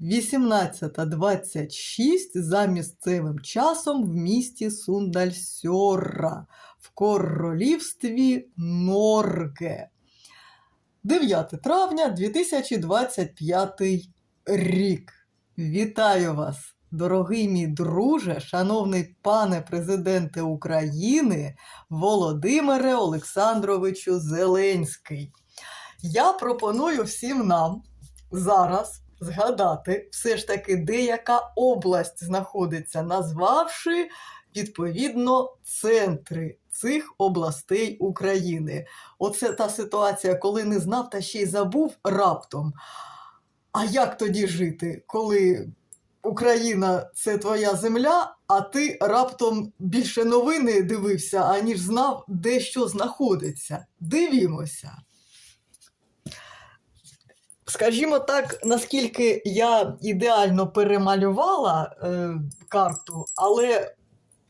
18.26 за місцевим часом в місті Сундальсьорра в королівстві Норге. 9 травня 2025 рік. Вітаю вас, дорогий мій друже, шановний пане президенте України Володимире Олександровичу Зеленський. Я пропоную всім нам зараз згадати все ж таки, де яка область знаходиться, назвавши відповідно центри цих областей України. Оце та ситуація, коли не знав та ще й забув раптом. А як тоді жити, коли Україна це твоя земля, а ти раптом більше новини дивився, аніж знав, де що знаходиться? Дивімося. Скажімо так, наскільки я ідеально перемалювала е, карту, але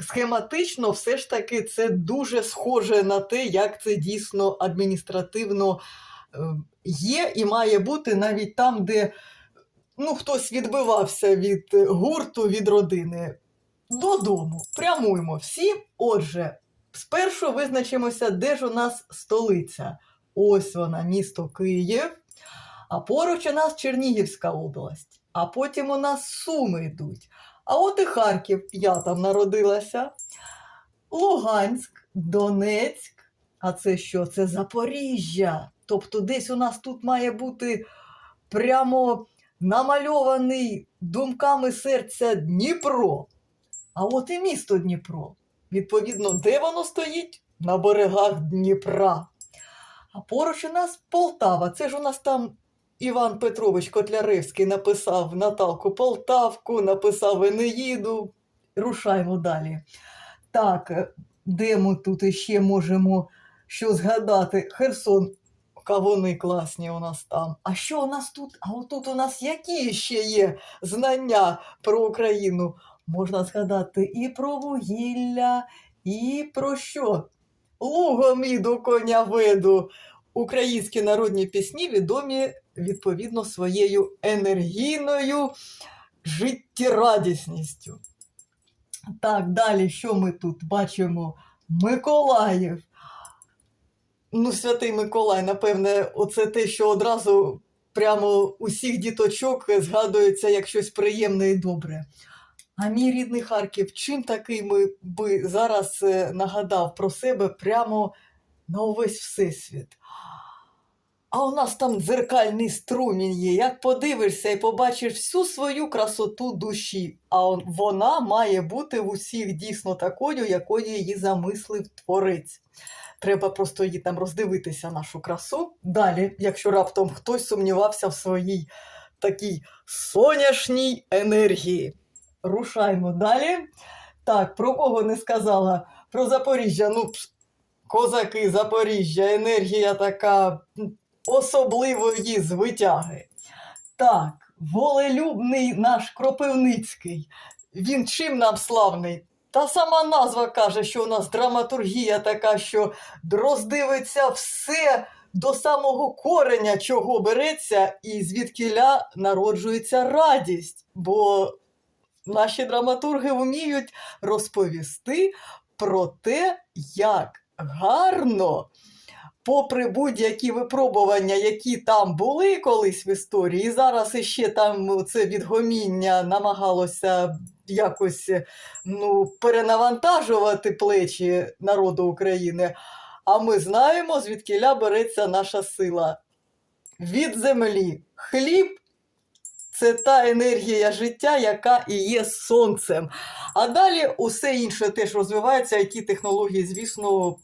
схематично все ж таки це дуже схоже на те, як це дійсно адміністративно е, є і має бути навіть там, де ну, хтось відбивався від гурту, від родини. Додому. Прямуємо всі. Отже, спершу визначимося, де ж у нас столиця. Ось вона, місто Київ. А поруч у нас Чернігівська область, а потім у нас Суми йдуть. А от і Харків, я там народилася, Луганськ, Донецьк. А це що? Це Запоріжжя. Тобто десь у нас тут має бути прямо намальований думками серця Дніпро. А от і місто Дніпро. Відповідно, де воно стоїть? На берегах Дніпра. А поруч у нас Полтава. Це ж у нас там Іван Петрович Котляревський написав Наталку Полтавку, написав Енеїду. Рушаймо далі. Так, де ми тут іще можемо що згадати? Херсон. Кавуни класні у нас там. А що у нас тут? А отут у нас які ще є знання про Україну? Можна згадати і про вугілля, і про що? Лугоміду коня веду. Українські народні пісні відомі відповідно своєю енергійною життєрадісністю. Так, далі, що ми тут бачимо? Миколаїв. Ну, святий Миколай, напевне, оце те, що одразу прямо усіх діточок згадується як щось приємне і добре. А мій рідний Харків, чим такий ми би зараз е, нагадав про себе прямо на увесь всесвіт? А у нас там дзеркальний струмінь є. Як подивишся і побачиш всю свою красоту душі, а вона має бути в усіх дійсно такою, якою її замислив творець. Треба просто її там роздивитися, нашу красу. Далі, якщо раптом хтось сумнівався в своїй такій сонячній енергії. Рушаймо далі. Так, про кого не сказала? Про Запоріжжя. Ну, козаки, Запоріжжя, енергія така особливої звитяги. Так, волелюбний наш Кропивницький. Він чим нам славний? Та сама назва каже, що у нас драматургія така, що роздивиться все до самого кореня, чого береться, і звідкіля народжується радість. Бо наші драматурги вміють розповісти про те, як гарно, попри будь-які випробування, які там були колись в історії, і зараз іще там це відгоміння намагалося якось ну, перенавантажувати плечі народу України. А ми знаємо, звідкіля береться наша сила. Від землі хліб це та енергія життя, яка і є сонцем. А далі усе інше теж розвивається, які технології, звісно,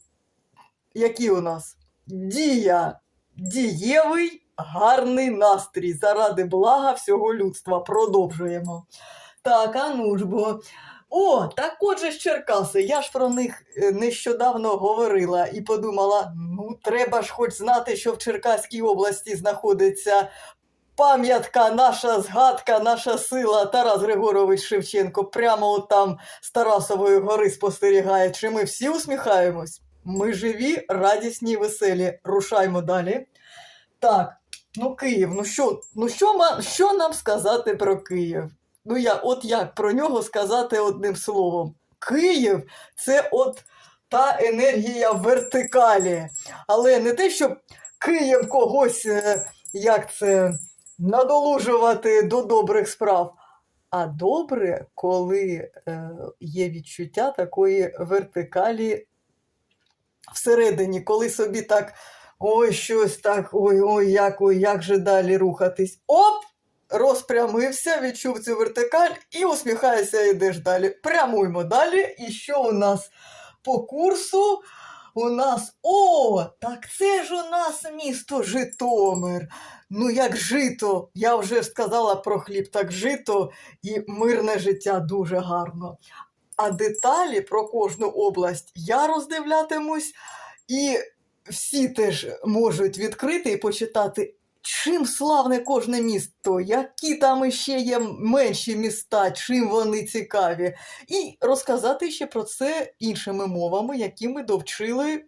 які у нас? Дія, дієвий, гарний настрій заради блага всього людства. Продовжуємо. Так, а ну ж бо. О, так отже ж Черкаси. Я ж про них е, нещодавно говорила і подумала: ну, треба ж хоч знати, що в Черкаській області знаходиться пам'ятка, наша згадка, наша сила. Тарас Григорович Шевченко прямо там з Тарасової гори спостерігає. Чи ми всі усміхаємось? Ми живі, радісні, веселі. Рушаймо далі. Так, Ну, Київ, ну що, ну що, що нам сказати про Київ? Ну, я, от як про нього сказати одним словом? Київ це от та енергія вертикалі. Але не те, щоб Київ когось, е, як це, надолужувати до добрих справ. А добре, коли е, є відчуття такої вертикалі всередині, коли собі так ой, щось так, ой, ой, як, ой, як же далі рухатись. Оп! Розпрямився, відчув цю вертикаль і усміхаєшся, йдеш далі. Прямуємо далі. І що у нас по курсу? У нас о, так це ж у нас місто Житомир. Ну, як жито, я вже сказала про хліб, так жито і мирне життя дуже гарно. А деталі про кожну область я роздивлятимусь, і всі теж можуть відкрити і почитати, чим славне кожне місто, які там іще є менші міста, чим вони цікаві, і розказати ще про це іншими мовами, які ми довчили.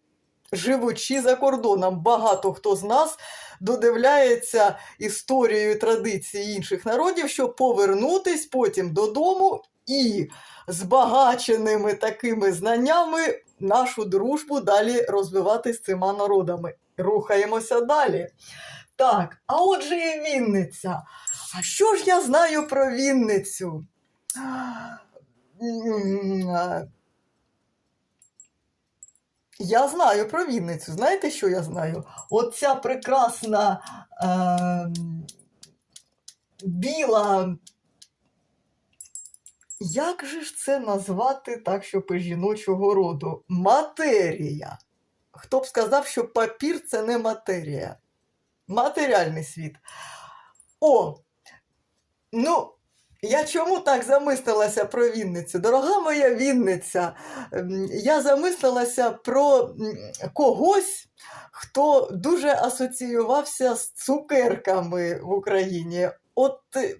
Живучи за кордоном, багато хто з нас додивляється історію і традиції інших народів, щоб повернутись потім додому і збагаченими такими знаннями нашу дружбу далі розвивати з цими народами. Рухаємося далі. Так, а отже і Вінниця. А що ж я знаю про Вінницю? Я знаю про Вінницю. Знаєте, що я знаю? Оця прекрасна е, біла. Як же ж це назвати так, щоб із жіночого роду? Матерія. Хто б сказав, що папір це не матерія? Матеріальний світ. О! Ну, я чому так замислилася про Вінницю? Дорога моя Вінниця, ем, я замислилася про когось, хто дуже асоціювався з цукерками в Україні. От е,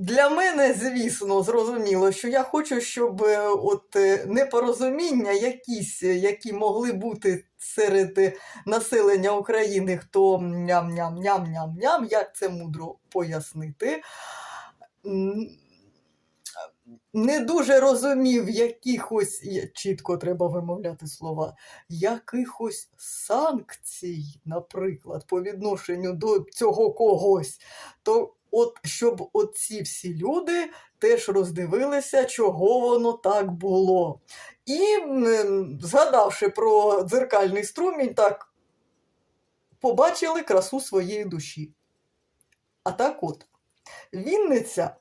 для мене, звісно, зрозуміло, що я хочу, щоб е, от е, непорозуміння якісь, е, які могли бути серед населення України, хто ням-ням-ням-ням-ням, як це мудро пояснити, не дуже розумів якихось, чітко треба вимовляти слова, якихось санкцій, наприклад, по відношенню до цього когось, то от щоб оці всі люди теж роздивилися, чого воно так було. І згадавши про дзеркальний струмінь, так побачили красу своєї душі. А так от, Вінниця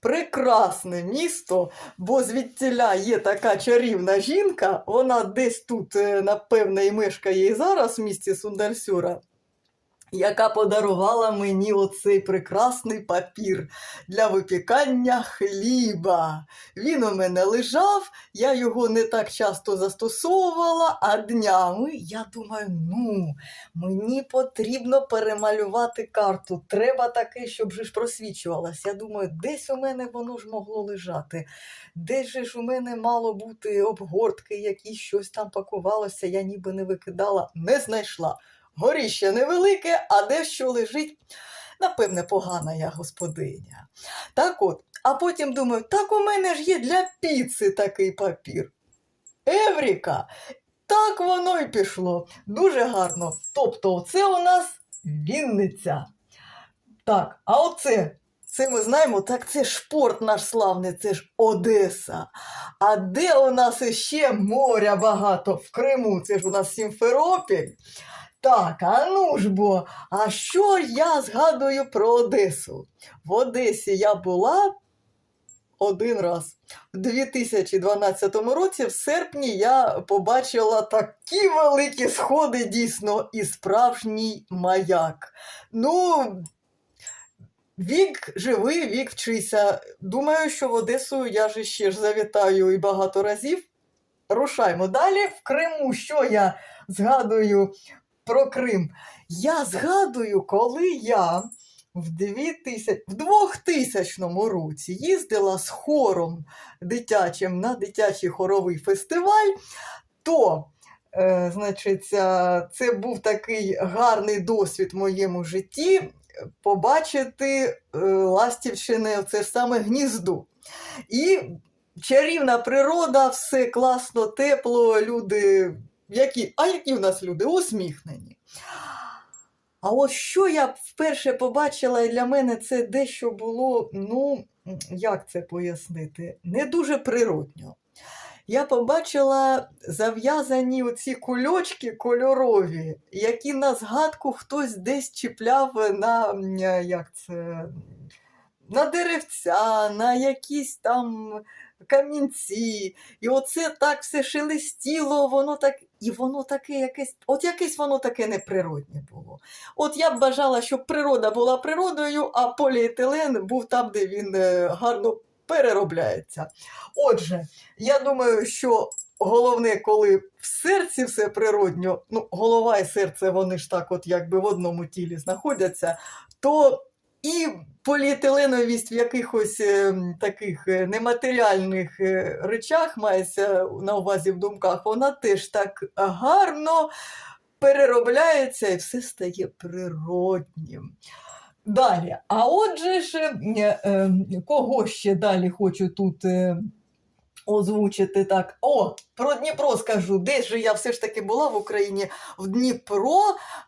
прекрасне місто, бо звідтіля є така чарівна жінка, вона десь тут, е, напевне, і мешкає і зараз в місті Сундальсюра, яка подарувала мені оцей прекрасний папір для випікання хліба. Він у мене лежав, я його не так часто застосовувала, а днями я думаю, ну, мені потрібно перемалювати карту. Треба таке, щоб ж просвічувалась. Я думаю, десь у мене воно ж могло лежати. Десь ж у мене мало бути обгортки, які щось там пакувалося, я ніби не викидала, не знайшла. Горіще невелике, а дещо лежить, напевне, погана я господиня. Так от, а потім думаю, так у мене ж є для піци такий папір. Евріка! Так воно й пішло. Дуже гарно. Тобто, це у нас Вінниця. Так, а оце, це ми знаємо, так це ж порт наш славний, це ж Одеса. А де у нас іще моря багато? В Криму, це ж у нас Сімферопіль. Так, а ну ж бо, а що я згадую про Одесу? В Одесі я була один раз. У 2012 році, в серпні, я побачила такі великі сходи, дійсно, і справжній маяк. Ну, вік живий, вік вчися. Думаю, що в Одесу я ж ще ж завітаю і багато разів. Рушаймо далі. В Криму, що я згадую про Крим? Я згадую, коли я в 2000, в 2000 році їздила з хором дитячим на дитячий хоровий фестиваль, то Е, значить, це був такий гарний досвід в моєму житті е, побачити е, Ластівщини, це саме гніздо. І чарівна природа, все класно, тепло, люди, які, а які в нас люди? Усміхнені. А от що я вперше побачила, і для мене це дещо було, ну, як це пояснити, не дуже природньо. Я побачила зав'язані оці кульочки кольорові, які на згадку хтось десь чіпляв на, як це, на деревця, на якісь там камінці. І оце так все шелестіло, воно так, і воно таке якесь, от якесь воно таке неприродне було. От я б бажала, щоб природа була природою, а поліетилен був там, де він е, гарно переробляється. Отже, я думаю, що головне, коли в серці все природньо, ну, голова і серце, вони ж так, от якби в одному тілі знаходяться, то і поліетиленовість в якихось е, таких е, нематеріальних е, речах мається на увазі в думках, вона теж так гарно переробляється і все стає природнім. Далі. А отже ж, е, е, кого ще далі хочу тут озвучити так. О, про Дніпро скажу. Де ж я все ж таки була в Україні? В Дніпро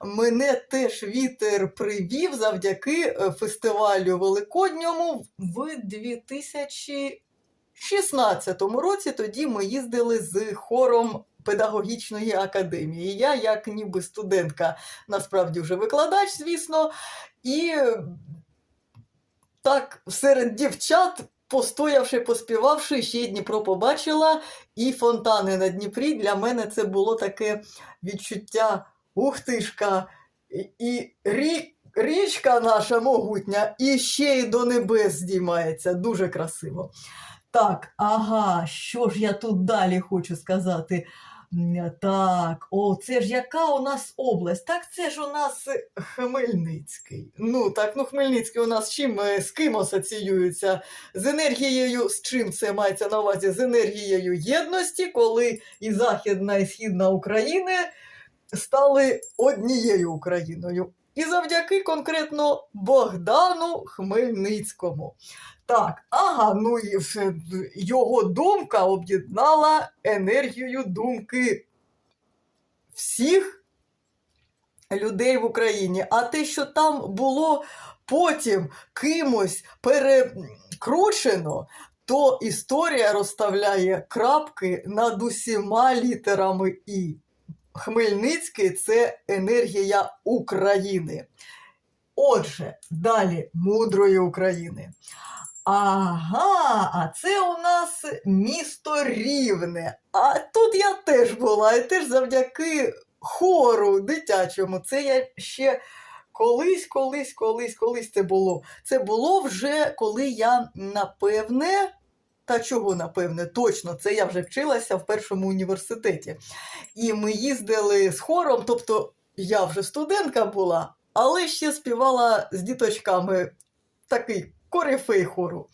мене теж вітер привів завдяки е, фестивалю Великодньому в 2016 році. Тоді ми їздили з хором педагогічної академії. Я, як ніби студентка, насправді вже викладач, звісно, і так серед дівчат. Постоявши, поспівавши, ще Дніпро побачила, і фонтани на Дніпрі для мене це було таке відчуття ухтишка, і річка наша могутня, і ще й до небес здіймається. Дуже красиво. Так, ага, що ж я тут далі хочу сказати? Так, о, це ж яка у нас область? Так це ж у нас е, Хмельницький. Ну так, ну Хмельницький у нас чим е, з ким асоціюється? З енергією, з чим це мається на увазі? З енергією єдності, коли і Західна, і Східна України стали однією Україною. І завдяки конкретно Богдану Хмельницькому. Так, ага, ну і його думка об'єднала енергію думки всіх людей в Україні. А те, що там було потім кимось перекручено, то історія розставляє крапки над усіма літерами І. Хмельницький це енергія України. Отже, далі мудрої України. Ага, а це у нас місто Рівне. А тут я теж була, і теж завдяки хору дитячому. Це я ще колись, колись, колись, колись це було. Це було вже коли я напевне. Та чого, напевне, точно, це я вже вчилася в першому університеті. І ми їздили з хором, тобто я вже студентка була, але ще співала з діточками такий корифей хору.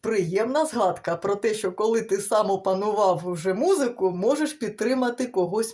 Приємна згадка про те, що коли ти сам опанував вже музику, можеш підтримати когось